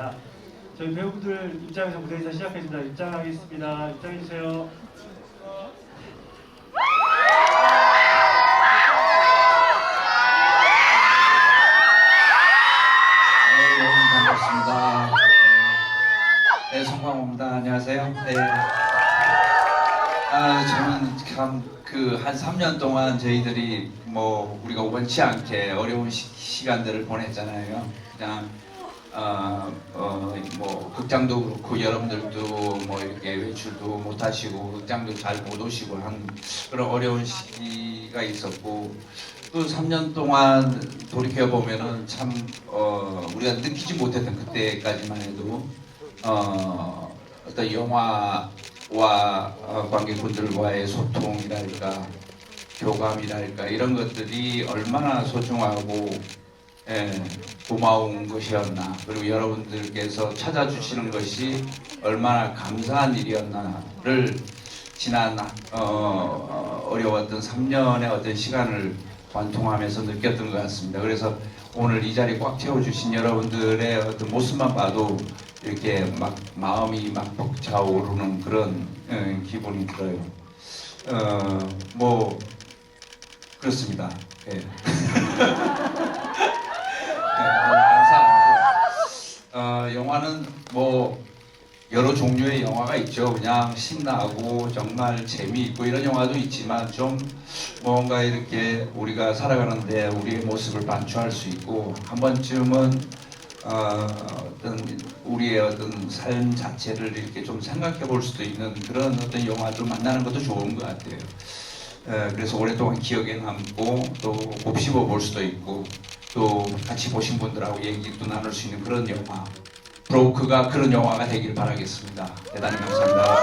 있습니다. 저희 배우분들 입장에서 무대에서 시작해줍니다. 입장하겠습니다. 입장해주세요. 네, 여러분 반갑습니다. 네, 송광호입니다. 안녕하세요. 네. 아, 저는 참 그 한 3년 동안 저희들이 뭐 우리가 원치 않게 어려운 시, 간들을 보냈잖아요. 그냥 어, 어, 뭐 극장도 그렇고 여러분들도 뭐 이렇게 외출도 못 하시고 극장도 잘 못 오시고 한 그런 어려운 시기가 있었고 또 3년 동안 돌이켜 보면은 참 어, 우리가 느끼지 못했던 그때까지만 해도 어, 어떤 영화와 어, 관객분들과의 소통이랄까 교감이랄까 이런 것들이 얼마나 소중하고 예, 고마운 것이었나 그리고 여러분들께서 찾아주시는 것이 얼마나 감사한 일이었나를 지난 어, 어려웠던 3년의 어떤 시간을 관통하면서 느꼈던 것 같습니다. 그래서 오늘 이 자리 꽉 채워주신 여러분들의 어떤 모습만 봐도 이렇게 막 마음이 막 벅차오르는 그런 어, 기분이 들어요. 어, 뭐 그렇습니다. 예. 네, 너무 감사하고 어, 영화는 뭐 여러 종류의 있죠. 그냥 신나고 정말 재미있고 이런 영화도 있지만 좀 뭔가 이렇게 우리가 살아가는데 우리의 모습을 반추할 수 있고 한 번쯤은 어, 어떤 우리의 어떤 삶 자체를 이렇게 좀 생각해 볼 수도 있는 그런 어떤 영화들 만나는 것도 좋은 것 같아요. 에, 그래서 오랫동안 기억에 남고 또 곱씹어 볼 수도 있고 또 같이 보신 분들하고 얘기도 나눌 수 있는 그런 영화 브로크가 그런 영화가 되길 바라겠습니다. 대단히 감사합니다.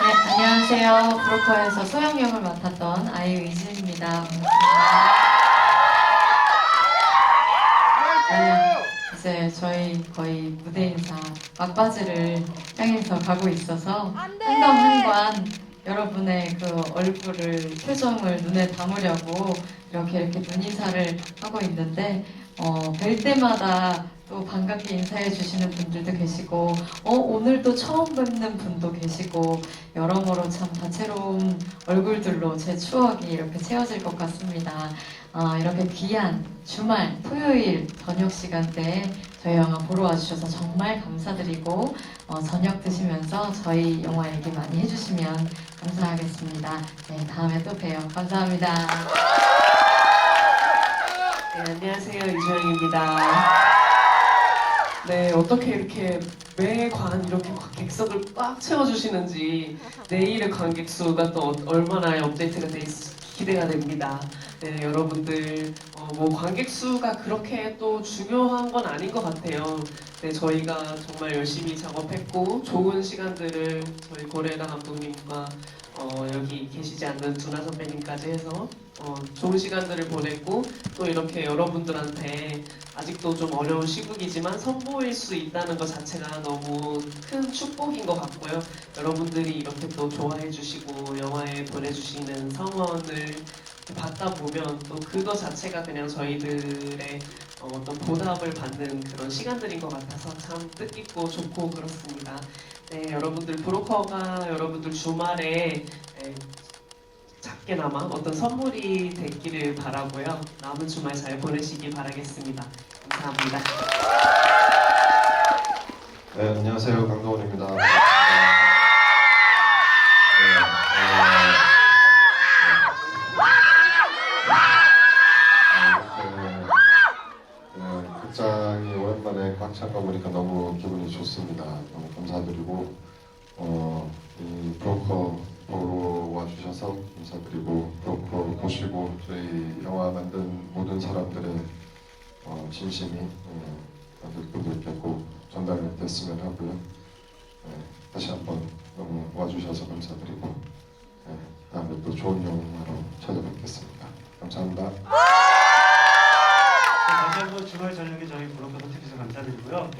네, 안녕하세요. 브로커에서 소영 역을 맡았던 아이유 이진입니다. 반갑습니다. 네, 이제 저희 거의 무대 인사 막바지를 향해서 가고 있어서 한감 한관 여러분의 그 얼굴을 표정을 눈에 담으려고 이렇게 이렇게 눈 인사를 하고 있는데 어, 뵐 때마다 또 반갑게 인사해 주시는 분들도 계시고 어, 오늘도 처음 뵙는 분도 계시고 여러모로 참 다채로운 얼굴들로 제 추억이 이렇게 채워질 것 같습니다. 아, 이렇게 귀한 주말 토요일 저녁 시간대에 저희 영화 보러 와주셔서 정말 감사드리고 어, 저녁 드시면서 저희 영화 얘기 많이 해주시면 감사하겠습니다. 네, 다음에 또 봬요. 감사합니다. 네, 안녕하세요. 이주영입니다. 네, 어떻게 이렇게 매관 이렇게 객석을 꽉 채워주시는지 내일의 관객 수가 또 얼마나 업데이트가 돼 있, 기대가 됩니다. 네, 여러분들 어, 뭐 관객 수가 그렇게 또 중요한 건 아닌 것 같아요. 네, 저희가 정말 열심히 작업했고 좋은 시간들을 저희 고레라 감독님과 어, 여기 계시지 않는 두나 선배님까지 해서 어, 좋은 시간들을 보냈고 또 이렇게 여러분들한테 아직도 좀 어려운 시국이지만 선보일 수 있다는 것 자체가 너무 큰 축복인 것 같고요. 여러분들이 이렇게 또 좋아해 주시고 영화에 보내주시는 성원을 받다 보면 또 그거 자체가 그냥 저희들의 어, 어떤 보답을 받는 그런 시간들인 것 같아서 참 뜻깊고 좋고 그렇습니다. 네, 여러분들 브로커가 여러분들 주말에 에, 작게나마 어떤 선물이 됐기를 바라고요. 남은 주말 잘 보내시기 바라겠습니다. 감사합니다. 네, 안녕하세요. 강동원입니다. 감사드리고 어, 이 브로커 보러 와주셔서 감사드리고 브로커 보시고 저희 영화 만든 모든 사람들의 어, 진심이 어, 관객분들께 꼭 전달됐으면 하고요. 네, 다시 한번 너무 와주셔서 감사드리고 네, 다음에 또 좋은 영화로 찾아뵙겠습니다. 감사합니다. 네, 다시 한번 주말 저녁에 저희 브로커 선택해서 감사드리고요.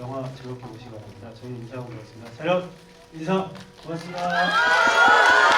즐겁게 보시기 바랍니다. 저희 인사하고 가겠습니다. 촬영 인사 고맙습니다.